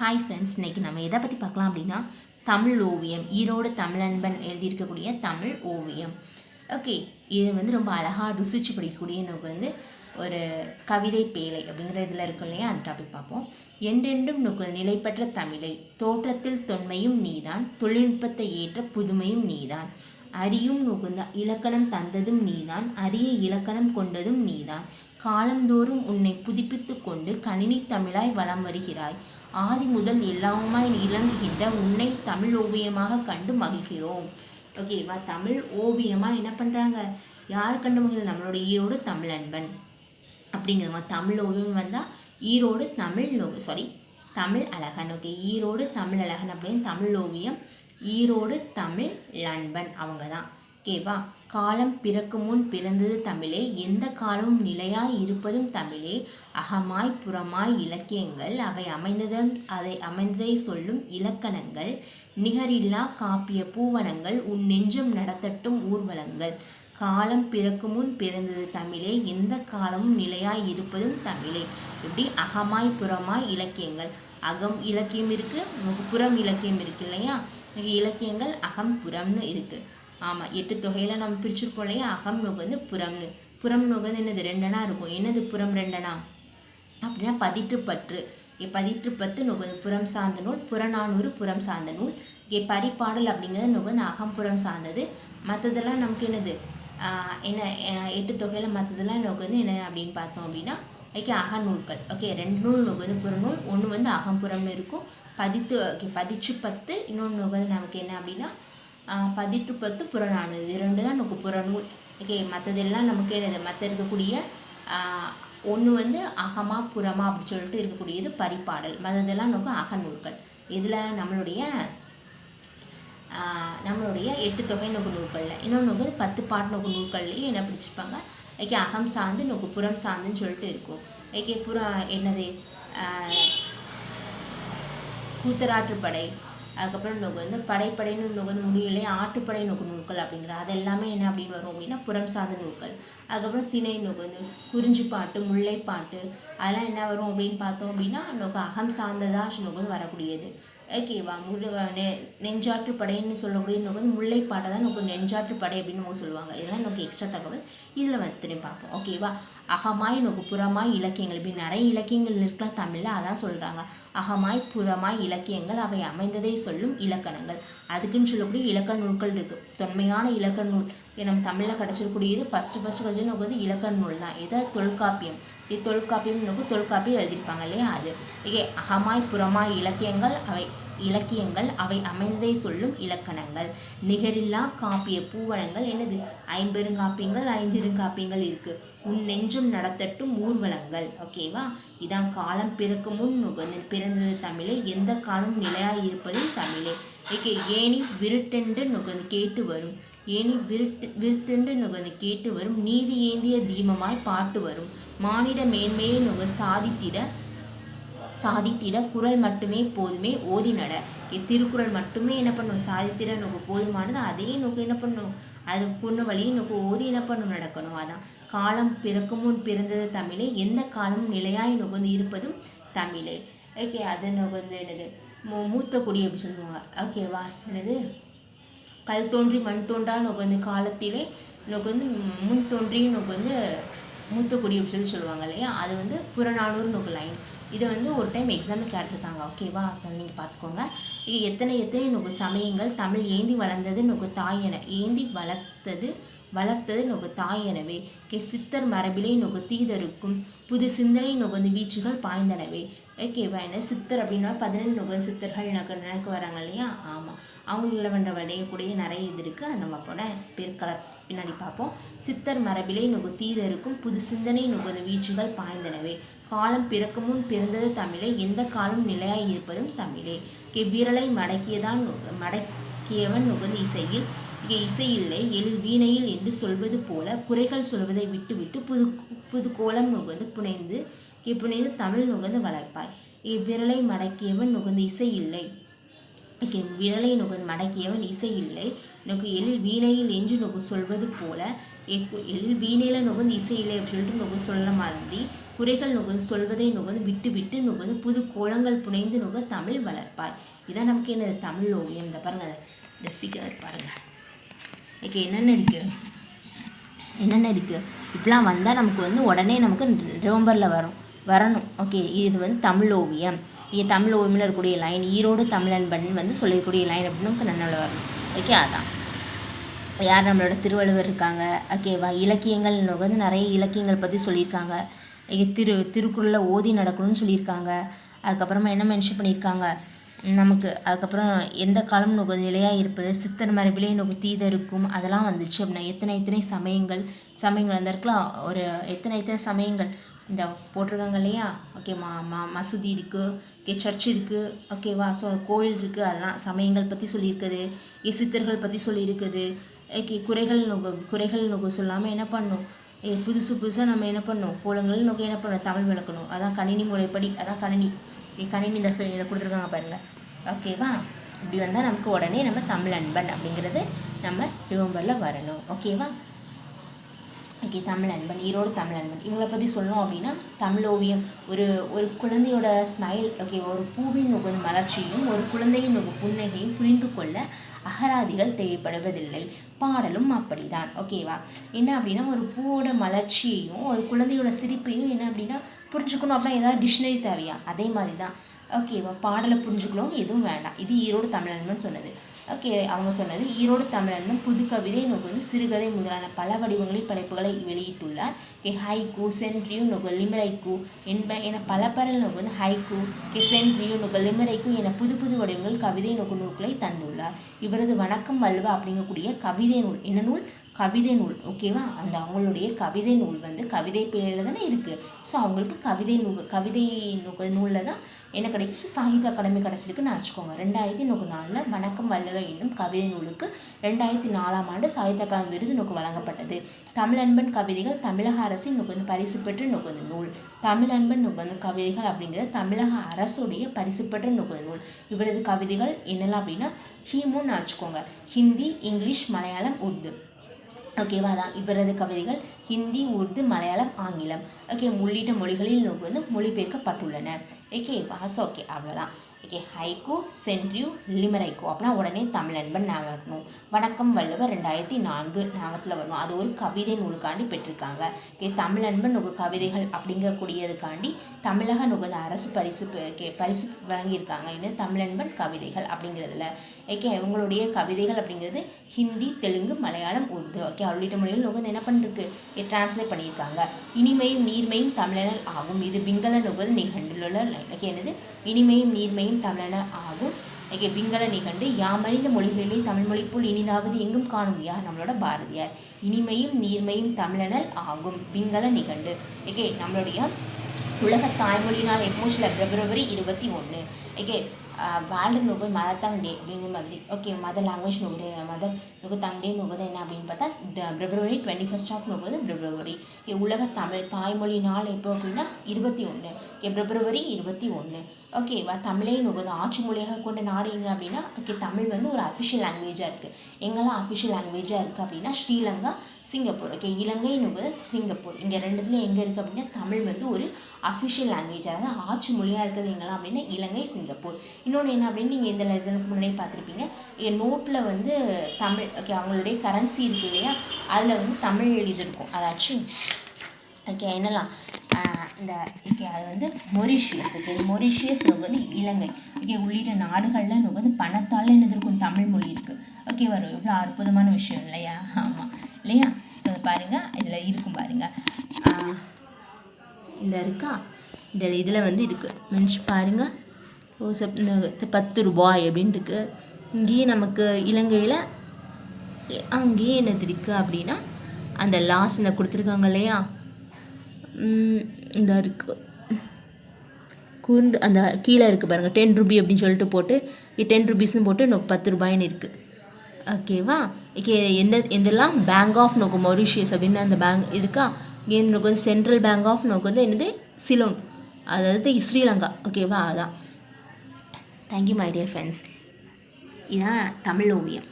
Hi friends இன்னைக்கு நம்ம எதை பற்றி பார்க்கலாம் அப்படின்னா தமிழ் ஓவியம். ஈரோடு தமிழன்பன் எழுதியிருக்கக்கூடிய தமிழ் ஓவியம். ஓகே இது வந்து ரொம்ப அழகாக ருசிச்சு படிக்கக்கூடிய நமக்கு வந்து ஒரு கவிதை பேழை அப்படிங்கிற இதில் இருக்கும் இல்லையா? அந்த டாபிக் பார்ப்போம். என்றென்றும் நுக்கு நிலைப்பற்ற தமிழை தோற்றத்தில் தொன்மையும் நீதான் தொழில்நுட்பத்தை ஏற்ற புதுமையும் நீதான். அறியும் நுகுந்த இலக்கணம் தந்ததும் நீதான் அரிய இலக்கணம் கொண்டதும் நீதான். காலந்தோறும் உன்னை புதுப்பித்து கொண்டு கணினி தமிழாய் வலம் வருகிறாய். ஆதி முதல் எல்லாவுமாய் இலங்குகின்ற உன்னை தமிழ் ஓவியமாக கண்டு மகிழ்கிறோம். ஓகேவா தமிழ் ஓவியமாக என்ன பண்ணுறாங்க யார் கண்டு மகிழ்? நம்மளோட ஈரோடு தமிழ் அன்பன். அப்படிங்கிறவங்க தமிழ் ஓவியம் வந்தால் ஈரோடு தமிழ் சாரி தமிழ் அழகன். ஓகே ஈரோடு தமிழ் அழகன் அப்படின்னு தமிழ் ஓவியம் ஈரோடு தமிழ் லண்பன் அவங்க தான் ஓகேவா காலம் பிறக்கும் முன் பிறந்தது தமிழே எந்த காலமும் நிலையாய் இருப்பதும் தமிழே அகமாய் புறமாய் இலக்கியங்கள் அவை அமைந்ததன் அதை அமைந்ததை சொல்லும் இலக்கணங்கள் நிகரில்லா காப்பிய பூவனங்கள் உன் நெஞ்சம் நடத்தட்டும் ஊர்வலங்கள். காலம் பிறக்கும் முன் பிறந்தது தமிழே எந்த காலமும் நிலையாய் இருப்பதும் தமிழே. இப்படி அகமாய் புறமாய் இலக்கியங்கள். அகம் இலக்கியம் இருக்குது புறம் இலக்கியம் இருக்கு இல்லையா? இலக்கியங்கள் அகம் புறம்னு இருக்குது ஆமாம் எட்டு தொகையில் நம்ம பிரிச்சிருப்போம் இல்லையா? அகம் நுகர்ந்து புறம்னு. புறம் நுகர்ந்து என்னது? ரெண்டனா இருக்கும். என்னது புறம் ரெண்டனா? அப்படின்னா பதிற்று பற்று. இங்கே பதிற்று பத்து நுகர்ந்து புறம் சார்ந்த நூல் புறநானூறு புறம் சார்ந்த நூல். இங்கே பரிப்பாடல் அப்படிங்கிறது நோக்கு வந்து அகம்புறம் சார்ந்தது. மற்றதெல்லாம் நமக்கு என்னது? என்ன எட்டு தொகையில் மற்றதெல்லாம் நுகர்ந்து வந்து என்ன அப்படின்னு பார்த்தோம் அப்படின்னா ஓகே அகநூல்கள் ஓகே ரெண்டு நூல் நுகர்ந்து புறநூல் ஒன்று வந்து அகம்புறம்னு இருக்கும். பதித்து ஓகே பதிச்சு பத்து இன்னொன்று நுகர்ந்து நமக்கு என்ன அப்படின்னா பதிட்டு பத்து புறநானூறு. இது ரெண்டு தான் நமக்கு புறநூல். ஓகே மற்றதெல்லாம் நமக்கு என்னது மற்ற இருக்கக்கூடிய ஒன்று வந்து அகமா புறமா அப்படி சொல்லிட்டு இருக்கக்கூடியது பரிபாடல் மற்றதெல்லாம் நமக்கு அகநூல்கள். இதில் நம்மளுடைய நம்மளுடைய எட்டு தொகை நோக்கு நூல்களில். இன்னொன்று வந்து பத்து பாட்டு நோக்கு நூல்கள்லேயும் என்ன பிடிச்சிருப்பாங்க ஓகே அகம் சார்ந்து நோக்கு புறம் சார்ந்துன்னு சொல்லிட்டு இருக்கும். ஓகே புறம் என்னது? கூத்தராற்றுப்படை. அதுக்கப்புறம் நோக்கு வந்து படைப்படைன்னு இன்னொரு வந்து முடியலை ஆட்டுப்படை நோக்கு நூல்கள் அப்படிங்கிற அது எல்லாமே என்ன அப்படின்னு வரும் அப்படின்னா புறம் சார்ந்த நூல்கள். அதுக்கப்புறம் திணை நோக்கு வந்து குறிஞ்சி பாட்டு முல்லைப்பாட்டு அதெல்லாம் என்ன வரும் அப்படின்னு பார்த்தோம் அப்படின்னா நோக்கு அகம் சார்ந்ததாக நோக்கு வந்து வரக்கூடியது. ஓகேவா முழு நெ நெஞ்சாற்று படைன்னு சொல்லக்கூடிய நோக்கு வந்து முல்லைப்பாட்டை தான் நோக்கு நெஞ்சாற்று படை அப்படின்னு சொல்லுவாங்க. இதெல்லாம் நோக்கு எக்ஸ்ட்ரா தகவல். இதில் வந்து திரும்பி பார்ப்போம் ஓகேவா அகமாய் நோக்கு புறமாய் இலக்கியங்கள். இப்படி நிறைய இலக்கியங்கள் இருக்கலாம் தமிழில் அதான் சொல்கிறாங்க அகமாய் புறமாய் இலக்கியங்கள் அவை அமைந்ததை சொல்லும் இலக்கணங்கள். அதுக்குன்னு சொல்லக்கூடிய இலக்கண நூல்கள் இருக்குது தொன்மையான இலக்கண நூல். நம்ம தமிழில் கிடச்சிருக்கூடியது ஃபஸ்ட்டு ஃபஸ்ட்டு கிடச்சது வந்து இலக்கண நூல் தான். இதை தொல்காப்பியம். இது தொல்காப்பியம் தொல்காப்பியம் எழுதியிருப்பாங்க இல்லையா அது. இங்கே அகமாய் புறமாய் இலக்கியங்கள் அவை இலக்கியங்கள் அவை அமைந்ததை சொல்லும் இலக்கணங்கள். நிகரில்லா காப்பிய பூவளங்கள் என்னது? ஐம்பெருங்காப்பியங்கள் ஐஞ்சிருங்காப்பியங்கள் இருக்கு. உன் நெஞ்சும் நடத்தட்டும் ஊர்வலங்கள். ஓகேவா? இதான் காலம் பிறக்கும் முன் பிறந்தது தமிழே எந்த காலம் நிலையாய் இருப்பதும் தமிழே. ஓகே ஏனி விருட்டென்று நுகர்ந்து கேட்டு வரும். ஏனி விருட்டு விருத்தென்று நுகர்ந்து கேட்டு வரும். நீதி ஏந்திய தீபமாய் பாட்டு வரும். மானிட மேன்மையை நுக சாதித்திட சாதித்திட குரல் மட்டுமே போதுமே ஓதி நட திருக்குறள் மட்டுமே என்ன பண்ணும்? சாதித்திட நோக்கு போதுமானது அதே நோக்கு என்ன பண்ணும்? அது பொண்ணு வழியை நோக்கு ஓதி என்ன பண்ணும்? நடக்கணும். அதான். காலம் பிறக்கும் முன் பிறந்தது தமிழே. எந்த காலமும் நிலையாய் நுகர்ந்து இருப்பதும் தமிழே. ஓகே அது நுகர்ந்து என்னது மூத்த குடி அப்படின்னு சொல்லுவாங்க. ஓகேவா என்னது? கல் தோன்றி மண் தோன்றா நுகர்ந்து வந்து காலத்திலே நோக்கு வந்து முன் தோன்றி நோக்கு வந்து மூத்த குடி அப்படி சொல்லி சொல்லுவாங்க இல்லையா? அது வந்து புறநானூறு நோக்கு லைன் இதை வந்து ஒரு டைம் எக்ஸாமில் கேட்டிருக்காங்க ஓகேவா ஸோ நீங்கள் பார்த்துக்கோங்க எத்தனை எத்தனை நுகு சமயங்கள்? தமிழ் ஏந்தி வளர்ந்தது நுகு தாயென ஏந்தி வளர்த்தது வளர்த்தது நுகு தாயெனவே கே சித்தர் மரபிலே நுகு தீதருக்கும் புது சிந்தனை நுகர்ந்து வீச்சுகள் பாய்ந்தனவே. ஓகேவா என்ன? சித்தர் அப்படின்னா பதினெண்டு நுகர் சித்தர்கள் நகர் நினைக்க வராங்க இல்லையா? ஆமாம் அவங்களில் வந்த வடையக்கூடிய நிறைய இது இருக்குது அது நம்ம போன பிற்கால பின்னாடி பார்ப்போம். சித்தர் மரபிலே நுகு தீதருக்கும் புது சிந்தனை நுகது வீச்சுகள் பாய்ந்தனவே. காலம் பிறக்கும் முன் பிறந்தது தமிழே. எந்த காலம் நிலையாய் இருப்பதும் தமிழே. விரலை மடக்கியதான் மடக்கியவன் நுகது இசையில். இங்கே இசை இல்லை. எழில் வீணையில் என்று சொல்வது போல குறைகள் சொல்வதை விட்டுவிட்டு புது புது கோலம் நுகர்ந்து புனைந்து புனைந்து தமிழ் நுகர்ந்து வளர்ப்பாய். இவ்விரலை மடக்கியவன் நுகர்ந்து இசை இல்லை ஓகே விரலை நுகர்ந்து மடக்கியவன் இசை இல்லை நுகு எழில் வீணையில் என்று நுகு சொல்வது போல எழில் வீணையில் நுகர்ந்து இசை இல்லை அப்படின்னு சொல்லிட்டு நுகு சொல்ல மாதிரி குறைகள் நுகர்ந்து சொல்வதை நுகர்ந்து விட்டு விட்டு நுகர்ந்து புது கோலங்கள் புனைந்து நுக தமிழ் வளர்ப்பாய். இதான் நமக்கு என்னது? தமிழ் ஓவியம். இந்த பாருங்கள் இந்த ஃபிகர் பாருங்க. ஓகே என்னென்ன இருக்குது என்னென்ன இருக்குது இப்படிலாம் வந்தால் நமக்கு வந்து உடனே நமக்கு நவம்பரில் வரும். வரணும். ஓகே இது வந்து தமிழ் ஓவியம். இது தமிழ் ஓவியமில் இருக்கக்கூடிய லைன் ஈரோடு தமிழன்பன் வந்து சொல்லக்கூடிய லைன் அப்படின்னு நமக்கு நன்னில் வரணும். ஓகே அதான். யார் நம்மளோட திருவள்ளுவர் இருக்காங்க? ஓகேவா இலக்கியங்கள் வந்து நிறைய இலக்கியங்கள் பற்றி சொல்லியிருக்காங்க. திரு திருக்குறளில் ஓதி நடக்கணும்னு சொல்லியிருக்காங்க. அதுக்கப்புறமா என்ன மென்ஷன் பண்ணியிருக்காங்க? நமக்கு அதுக்கப்புறம் எந்த காலம் நோக்கு நிலையாக இருப்பது? சித்தர் மரபிலே நோக்கு தீதருக்கும் அதெல்லாம் வந்துச்சு அப்படின்னா எத்தனை எத்தனை சமயங்கள்? சமயங்கள் அந்த இருக்கலாம் ஒரு எத்தனை எத்தனை சமயங்கள்? இந்த போட்டிருக்காங்க இல்லையா? ஓகே மா மா மசூதி இருக்குது ஓகே சர்ச் இருக்குது ஓகேவா ஸோ கோயில் இருக்குது அதெல்லாம் சமயங்கள் பற்றி சொல்லியிருக்குது ஏ சித்தர்கள் பற்றி சொல்லியிருக்குது. ஓகே குறைகள் நோக்கு குறைகள் நோக்கு சொல்லாமல் என்ன பண்ணணும் ஏ புதுசு புதுசாக நம்ம என்ன பண்ணணும் கோலங்கள் நோக்கி என்ன பண்ணணும் தமிழ் விளக்கணும். அதான் கணினி முறைப்படி அதான் கணினி. ஏ கணினி இந்த ஃபே- இதை கொடுத்துருக்காங்க பாருங்கள் ஓகேவா இப்படி வந்தால் நமக்கு உடனே நம்ம தமிழ் அன்பன் அப்படிங்கிறது நம்ம நவம்பரில் வரணும். ஓகேவா ஓகே தமிழ் அன்பன் ஈரோடு தமிழ் அன்பன். இவங்களை பற்றி சொல்லணும் அப்படின்னா தமிழ் ஓவியம் ஒரு ஒரு குழந்தையோட ஸ்மைல் ஓகே ஒரு பூவின் நுகர் மலர்ச்சியும் ஒரு குழந்தையின் நுகர் புன்னகையும் புரிந்து கொள்ள அகராதிகள் தேவைப்படுவதில்லை. பாடலும் அப்படிதான் ஓகேவா என்ன அப்படின்னா ஒரு பூவோட மலர்ச்சியையும் ஒரு குழந்தையோட சிரிப்பையும் என்ன அப்படின்னா புரிஞ்சுக்கணும். அப்படின்னா ஏதாவது டிக்ஷனரி தேவையா? அதே மாதிரி தான் ஓகேவா பாடலை புரிஞ்சுக்கணும் எதுவும் வேண்டாம். இது ஈரோடு தமிழ் அன்பன் சொன்னது. ஓகே அவங்க சொன்னது ஈரோடு தமிழனும் புது கவிதை நோக்கு வந்து சிறுகதை முதலான பல வடிவங்களில் படைப்புகளை வெளியிட்டுள்ளார். கே. ஹைகு சென்ட்ரியூ நொகு லிமரைக்கு என்ப என பல பரல் நோக்கு வந்து கே. சென்ட்ரியூ நுகர் லிமரைக்கு என புது புது வடிவங்கள் கவிதை நோக்கு நூல்களை தந்துள்ளார். இவரது வணக்கம் வல்வா அப்படிங்கக்கூடிய கவிதை நூல் என்ன நூல்? கவிதை நூல் ஓகேவா அந்த அவங்களுடைய கவிதை நூல் வந்து கவிதை பேரில் தானே இருக்குது ஸோ அவங்களுக்கு கவிதை நூல் கவிதை நூலில் தான் என்ன கிடைச்சி சாகித்ய அகாடமி கிடச்சிருக்குன்னு வச்சுக்கோங்க. ரெண்டாயிரத்தி நூறு நாலில் வணக்கம் வல்லவ என்னும் கவிதை நூலுக்கு ரெண்டாயிரத்தி நாலாம் ஆண்டு சாகித்ய அகாடமி விருது நோக்கு வழங்கப்பட்டது. தமிழ் அன்பன் கவிதைகள் தமிழக அரசின் நோக்கு வந்து பரிசு பெற்று நோக்கு வந்து நூல். தமிழன்பன் நோக்கு வந்து கவிதைகள் அப்படிங்கிறது தமிழக அரசுடைய பரிசு பெற்ற நோக்கு வந்து நூல். இவரது கவிதைகள் என்னெல்லாம் அப்படின்னா ஹீமுன்னு வச்சுக்கோங்க. ஹிந்தி இங்கிலீஷ் மலையாளம் உருது. ஓகேவா அதான் இவரது கவிதைகள் ஹிந்தி உருது மலையாளம் ஆங்கிலம். ஓகே உள்ளிட்ட மொழிகளில் வந்து மொழிபெயர்க்கப்பட்டுள்ளன. ஓகே வாசம் ஓகே அவ்வளோதான் ஓகே ஹைகோ சென்ட்ரியூ லிமரைக்கோ அப்படின்னா உடனே தமிழன்பன் ஞாபகம் வரணும் வணக்கம் வள்ளுவர் ரெண்டாயிரத்தி நான்கு ஞாபகத்தில் வரணும். அது ஒரு கவிதை நூலுக்காண்டி பெற்றிருக்காங்க. ஓகே தமிழன்பன் நுகு கவிதைகள் அப்படிங்கக்கூடியதுக்காண்டி தமிழக நுகர்ந்த அரசு பரிசு கே பரிசு வழங்கியிருக்காங்க. இது தமிழன்பன் கவிதைகள் அப்படிங்கிறதுல. ஓகே இவங்களுடைய கவிதைகள் அப்படிங்கிறது ஹிந்தி தெலுங்கு மலையாளம் உருது. ஓகே உள்ளிட்ட மொழிகள் நுகர்ந்து என்ன பண்ணிருக்கு டிரான்ஸ்லேட் பண்ணியிருக்காங்க. இனிமையும் நீர்மையும் தமிழனல் ஆகும். இது பிங்கள நுகர்ந்து நிகண்டுள்ள ஓகே என்னது? இனிமையும் நீர்மையும் தமிழனல் ஆகும். இங்கே பிங்கள நிகண்டு யாமறிந்த மொழிகளிலே தமிழ் மொழி போல் இனிதாவது எங்கும் காணும் யார்? நம்மளோட பாரதியார். இனிமையும் நீர்மையும் தமிழனல் ஆகும். பிங்கள நிகண்டு இங்கே நம்மளுடைய உலக தாய்மொழி நாள் பிப்ரவரி இருபத்தி ஒன்று ஓகே வேர்ல்டு நுகு மதர் டங் டே அப்படிங்கிற மாதிரி ஓகே மதர் லாங்குவேஜ் நுகடு மதர் நுகு தங் நுகுது என்ன அப்படின்னு பார்த்தா பிப்ரவரி டுவெண்ட்டி ஃபஸ்ட் ஆஃப் நுகுது பிப்ரவரி உலக தமிழ் தாய்மொழி நாள் எப்போ அப்படின்னா இருபத்தி ஒன்று ஓகே பிப்ரவரி இருபத்தி ஒன்று ஓகேவா தமிழே நுகுது ஆட்சி மொழியாக கொண்ட நாடு எங்கே அப்படின்னா ஓகே தமிழ் வந்து ஒரு அஃபிஷியல் லாங்குவேஜாக இருக்குது எங்கெல்லாம் அஃபிஷியல் லாங்குவேஜாக இருக்குது அப்படின்னா ஸ்ரீலங்கா சிங்கப்பூர். ஓகே இலங்கைன்னு சிங்கப்பூர். இங்கே ரெண்டுத்துலையும் எங்கே இருக்குது அப்படின்னா தமிழ் வந்து ஒரு அஃபிஷியல் லாங்குவேஜ் அதாவது ஆட்சி மொழியாக இருக்கிறது எங்கெல்லாம் அப்படின்னா இலங்கை சிங்கப்பூர். இன்னொன்று என்ன அப்படின்னு நீங்கள் இந்த லெசனுக்கு முன்னாடியே பார்த்துருப்பீங்க. என் நோட்டில் வந்து தமிழ் ஓகே அவங்களுடைய கரன்சி இருக்கு இல்லையா? அதில் வந்து தமிழ் எழுதியிருக்கும். அதாச்சும் ஓகே என்னலாம்? இந்த ஓகே அது வந்து மொரிஷியஸ் ஓகே மொரிஷியஸ் வந்து இலங்கை. ஓகே உள்ளிட்ட நாடுகளில் நமக்கு வந்து பணத்தால் என்னதிருக்கும் தமிழ் மொழி இருக்குது ஓகே வரும். எவ்வளோ அற்புதமான விஷயம் இல்லையா? ஆமாம் இல்லையா? ஸோ பாருங்கள் இதில் இருக்கும் பாருங்கள் இந்த இருக்கா? இந்த இதில் வந்து இருக்குது மென்ஷ் பாருங்கள் ஓ இந்த பத்து ரூபாய் அப்படின்னு இருக்குது இங்கேயும் நமக்கு இலங்கையில் அங்கேயே என்னது இருக்குது அப்படின்னா அந்த லாஸ் இந்த கொடுத்துருக்காங்க இல்லையா? இந்த இருக்குது கூர்ந்து அந்த கீழே இருக்குது பாருங்கள் டென் ருபி அப்படின்னு சொல்லிட்டு போட்டு டென் ருபீஸ்னு போட்டு நோக்கு பத்து ரூபாய்ன்னு இருக்குது ஓகேவா ஓகே எந்த எந்தெல்லாம் பேங்க் ஆஃப் நோக்கு மொரிஷியஸ் அப்படின்னு அந்த பேங்க் இருக்கா? இங்கே நோக்கு வந்து சென்ட்ரல் பேங்க் ஆஃப் நோக்கு வந்து என்னது? சிலோன் அதாவது ஸ்ரீலங்கா. ஓகேவா அதான். தேங்க்யூ மை டியர் ஃப்ரெண்ட்ஸ் இதான் தமிழ் ஓவியம்.